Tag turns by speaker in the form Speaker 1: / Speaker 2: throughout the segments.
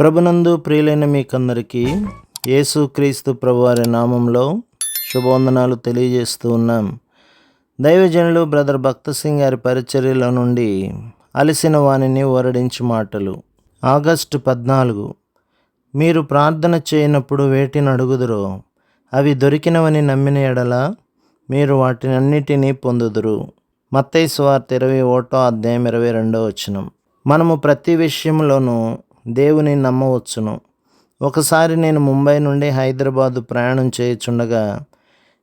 Speaker 1: ప్రభునందు ప్రియులైన మీకందరికీ యేసుక్రీస్తు ప్రభువారి నామంలో శుభవందనాలు తెలియజేస్తూ ఉన్నాం. దైవజనులు బ్రదర్ భక్త సింగ్ గారి పరిచర్యలో నుండి అలసిన వాణిని ఓరడించి మాటలు. ఆగస్టు పద్నాలుగు. మీరు ప్రార్థన చేయనప్పుడు వేటిని అడుగుదురో అవి దొరికినవని నమ్మిన ఎడల మీరు వాటినన్నిటినీ పొందుదురు. మత్తైస్ వార్త ఇరవై ఒకటో అధ్యాయం ఇరవై రెండో వచనం. మనము ప్రతి విషయంలోనూ దేవుని నమ్మవచ్చును. ఒకసారి నేను ముంబై నుండి హైదరాబాదు ప్రయాణం చేయుచుండగా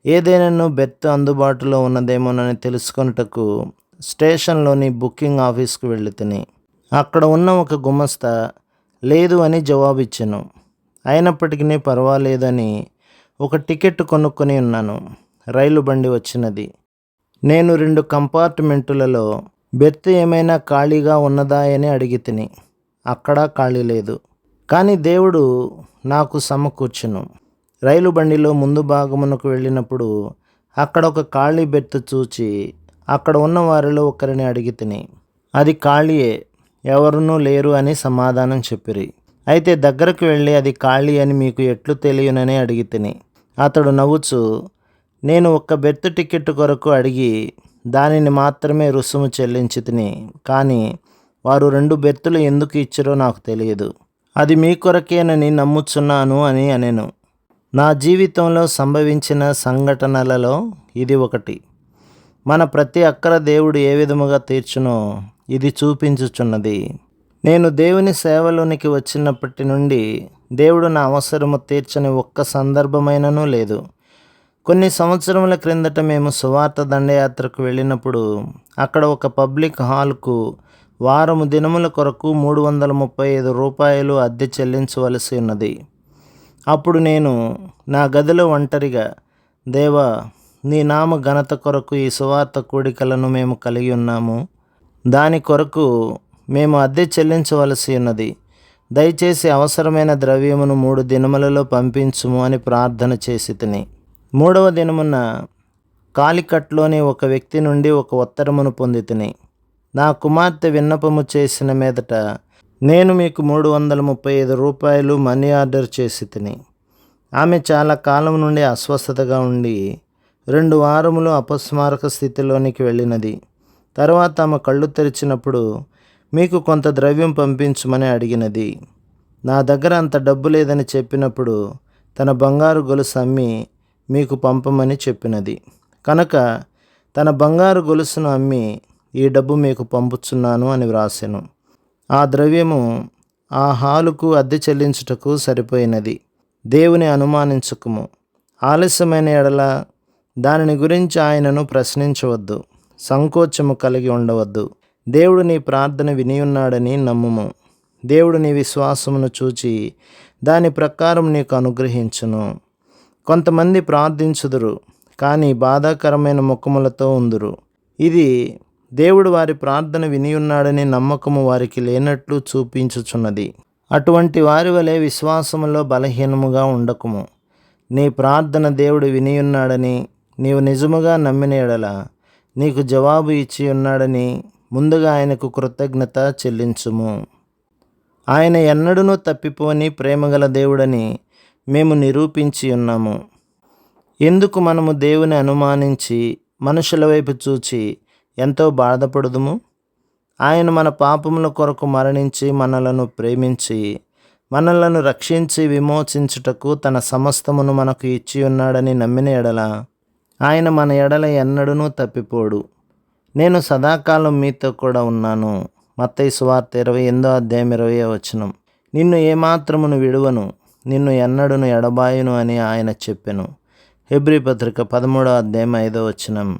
Speaker 1: ఏదైనా బెర్త్ అందుబాటులో ఉన్నదేమోనని తెలుసుకొనుటకు స్టేషన్లోని బుకింగ్ ఆఫీస్కు వెళ్ళి తిని అక్కడ ఉన్న ఒక గుమస్తా లేదు అని జవాబిచ్చాను. అయినప్పటికీ పర్వాలేదని ఒక టికెట్ కొనుక్కొని ఉన్నాను. రైలు బండి వచ్చినది. నేను రెండు కంపార్ట్మెంటులలో బెర్త్ ఏమైనా ఖాళీగా ఉన్నదా అని అడిగి తిని అక్కడ ఖాళీ లేదు. కానీ దేవుడు నాకు సమకూర్చును. రైలు బండిలో ముందు భాగమునకు వెళ్ళినప్పుడు అక్కడ ఒక ఖాళీ బెర్త్ చూచి అక్కడ ఉన్న వారిలో ఒకరిని అడిగి తిని అది ఖాళీయే ఎవరునూ లేరు అని సమాధానం చెప్పిరి. అయితే దగ్గరకు వెళ్ళి అది ఖాళీ అని మీకు ఎట్లు తెలియనని అడిగి తిని అతడు నవ్వుచు నేను ఒక్క బెర్త్ టికెట్ కొరకు అడిగి దానిని మాత్రమే రుసుము చెల్లించి తిని కానీ వారు రెండు బెర్తులు ఎందుకు ఇచ్చారో నాకు తెలియదు. అది మీ కొరకేనని నమ్ముచున్నాను అని అనెను. నా జీవితంలో సంభవించిన సంఘటనలలో ఇది ఒకటి. మన ప్రతి అక్కర దేవుడు ఏ విధముగా తీర్చునో ఇది చూపించుచున్నది. నేను దేవుని సేవలోనికి వచ్చినప్పటి నుండి దేవుడు నా అవసరము తీర్చని ఒక్క సందర్భమైనను లేదు. కొన్ని సంవత్సరముల క్రిందట మేము సువార్త దండయాత్రకు వెళ్ళినప్పుడు అక్కడ ఒక పబ్లిక్ హాల్కు వారము దినముల కొరకు మూడు వందల ముప్పై ఐదు రూపాయలు అద్దె చెల్లించవలసి ఉన్నది. అప్పుడు నేను నా గదిలో ఒంటరిగా దేవా నీ నామ ఘనత కొరకు ఈ సువార్త కూడికలను మేము కలిగి ఉన్నాము. దాని కొరకు మేము అద్దె చెల్లించవలసి ఉన్నది. దయచేసి అవసరమైన ద్రవ్యమును మూడు దినములలో పంపించుము అని ప్రార్థన చేసి తిని. మూడవ దినమున కాలికట్లోని ఒక వ్యక్తి నుండి ఒక ఉత్తరమును పొంది తిని. నా కుమార్తె విన్నపము చేసిన మీదట నేను మీకు మూడు వందల ముప్పై ఐదు రూపాయలు మనీ ఆర్డర్ చేసి తిని. ఆమె చాలా కాలం నుండి అస్వస్థతగా ఉండి రెండు వారములు అపస్మారక స్థితిలోనికి వెళ్ళినది. తర్వాత ఆమె కళ్ళు తెరిచినప్పుడు మీకు కొంత ద్రవ్యం పంపించమని అడిగినది. నా దగ్గర అంత డబ్బు లేదని చెప్పినప్పుడు తన బంగారు గొలుసు అమ్మి మీకు పంపమని చెప్పినది. కనుక తన బంగారు గొలుసును అమ్మి ఈ డబ్బు మీకు పంపుచున్నాను అని వ్రాసెను. ఆ ద్రవ్యము ఆ హాలుకు అద్దె చెల్లించుటకు సరిపోయినది. దేవుని అనుమానించుకుము. ఆలస్యమైన ఎడల దానిని గురించి ఆయనను ప్రశ్నించవద్దు. సంకోచము కలిగి ఉండవద్దు. దేవుడు నీ ప్రార్థన వినియున్నాడని నమ్ముము. దేవుడు నీ విశ్వాసమును చూచి దాని ప్రకారం నీకు అనుగ్రహించును. కొంతమంది ప్రార్థించుదురు కానీ బాధాకరమైన ముఖములతో ఉందురు. ఇది దేవుడు వారి ప్రార్థన వినియున్నాడని నమ్మకము వారికి లేనట్లు చూపించుచున్నది. అటువంటి వారి వలె విశ్వాసములో బలహీనముగా ఉండకుము. నీ ప్రార్థన దేవుడు వినియున్నాడని నీవు నిజముగా నమ్మిన ఎడల నీకు జవాబు ఇచ్చి ఉన్నాడని ముందుగా ఆయనకు కృతజ్ఞత చెల్లించుము. ఆయన ఎన్నడూనూ తప్పిపోని ప్రేమగల దేవుడని మేము నిరూపించి ఉన్నాము ఎందుకు మనము దేవుని అనుమానించి మనుషుల వైపు చూచి ఎంతో బాధపడుదుము? ఆయన మన పాపముల కొరకు మరణించి మనలను ప్రేమించి మనలను రక్షించి విమోచించుటకు తన సమస్తమును మనకు ఇచ్చి ఉన్నాడని నమ్మిన ఎడల ఆయన మన ఎడల ఎన్నడూనూ తప్పిపోడు. నేను సదాకాలం మీతో కూడా ఉన్నాను. మత్తయి సువార్త ఇరవై ఎనిమిదో అధ్యాయం ఇరవై వచనం. నిన్ను ఏమాత్రమును విడువను నిన్ను ఎన్నడును ఎడబాయును అని ఆయన చెప్పెను. హెబ్రి పత్రిక పదమూడో అధ్యాయం ఐదో వచనం.